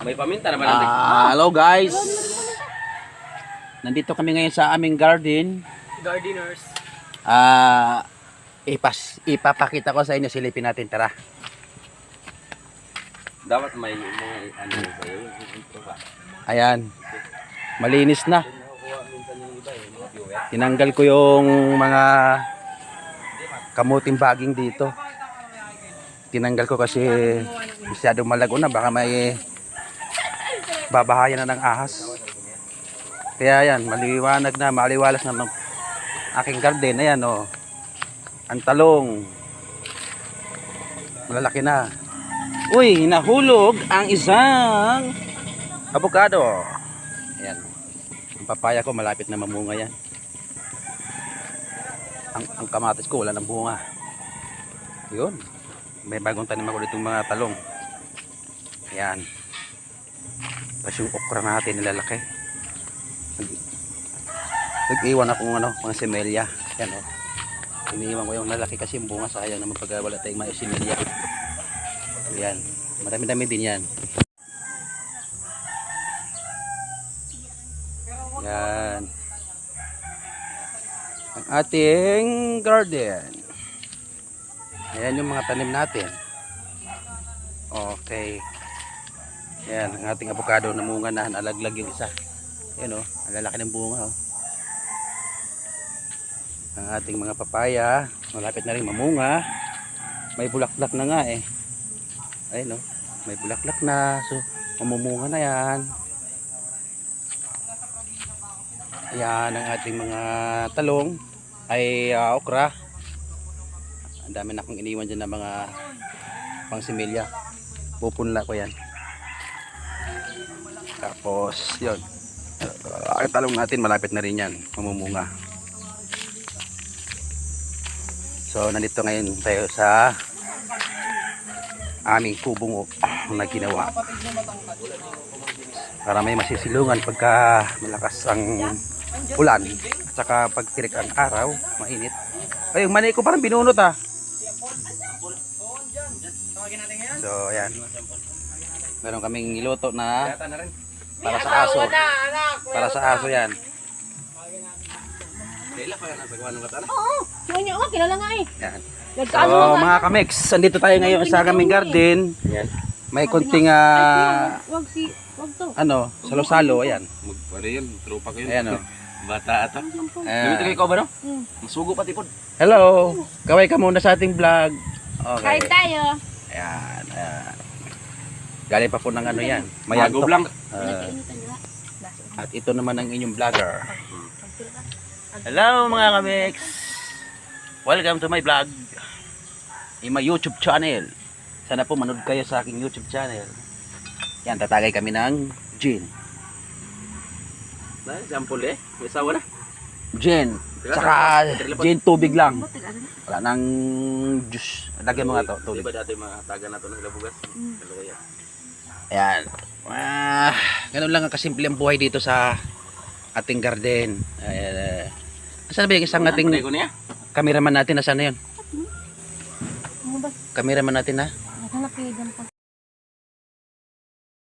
May paminta naman natin. Ah, hello guys. Nandito kami ngayon sa aming garden. Gardeners. Ah, ipas ipapakita ko sa inyo silipin natin tara. Dapat may mga ano yung intro ba? Ayan. Malinis na. Eh. Tinanggal ko yung mga kamuting baging dito. Tinanggal ko kasi masyadong malago na baka may babahayan na ng ahas. Kaya yan, maliwanag na, maliwalas na ng aking garden. Ayan oh. Ang talong. Malalaki na. Uy, nahulog ang isang avocado. Ayan. Ang papaya ko malapit na mamunga yan. Ang, ang kamatis ko wala ng bunga. Yun. May bagong tanim ako ditong mga talong. Ayan. Tapos yung okra natin nilalaki. Nag- Nag-iwan akong ano, mga semelya. Yan o. Iniiwan ko yung lalaki kasi yung bunga sayang naman pag wala tayong mga semelya. Ayan. Marami-dami din yan. Yan. Ang ating garden. Ayan yung mga tanim natin. Okay. Ayan, ang ating avocado namunga na, nalaglag yung isa. Ayan o, ang lalaki ng bunga o. Ang ating mga papaya, malapit na rin mamunga. May bulaklak na nga eh. Ayun o, may bulaklak na. So, mamumunga na yan. Ayan ang ating mga talong ay ah, okra. Ang dami na akong iniwan dyan ng mga pang similya. Pupunla ko yan. Tapos, yun. Ang talong natin malapit na rin yan. Mamumunga. So, nandito ngayon tayo sa aming kubong na ginawa. Para may masisilungan pagka malakas ang ulan at saka pag tirik ang araw, mainit. Ay, yung ko parang binunot ah. So, ayan. Meron kaming niluto na. Para sa aso. Para sa aso yan. Kailan pa yan ang pagkawan ng katana? Oo, yun yun, oh, kilala nga eh. Yan. So, nga. mga kamix, andito tayo ngayon sa aming garden. Yan. May konting ah, Wag si, wag to. ano, salo-salo, ayan. Ano yun? Tropa yun. Ayan oh. Bata ata. Ayan. Dito kay ko ba no? Hmm. Masugo pati po. Hello! Kaway ka muna sa ating vlog. Kain Okay. tayo. Ayan, ayan. Galing pa po ng ano yan. Mayantok. blank. Ah, at ito naman ang inyong vlogger. Hello mga kamix! Welcome to my vlog. In my YouTube channel. Sana po manood kayo sa aking YouTube channel. Yan, tatagay kami ng gin. Na, sample eh. May sawa na. Gin. Saka gin tubig lang. Wala nang juice. Lagyan mo nga to, tubig. Diba dati mga taga na to ng labugas? Dalawa yan. Ayan. Ah, ganun lang ang kasimple ang buhay dito sa ating garden. Ayan. eh. Asan ba yung isang ating ko niya. cameraman natin? Nasaan na yun? Ano ba? Cameraman natin na? Hanap kayo dyan pa.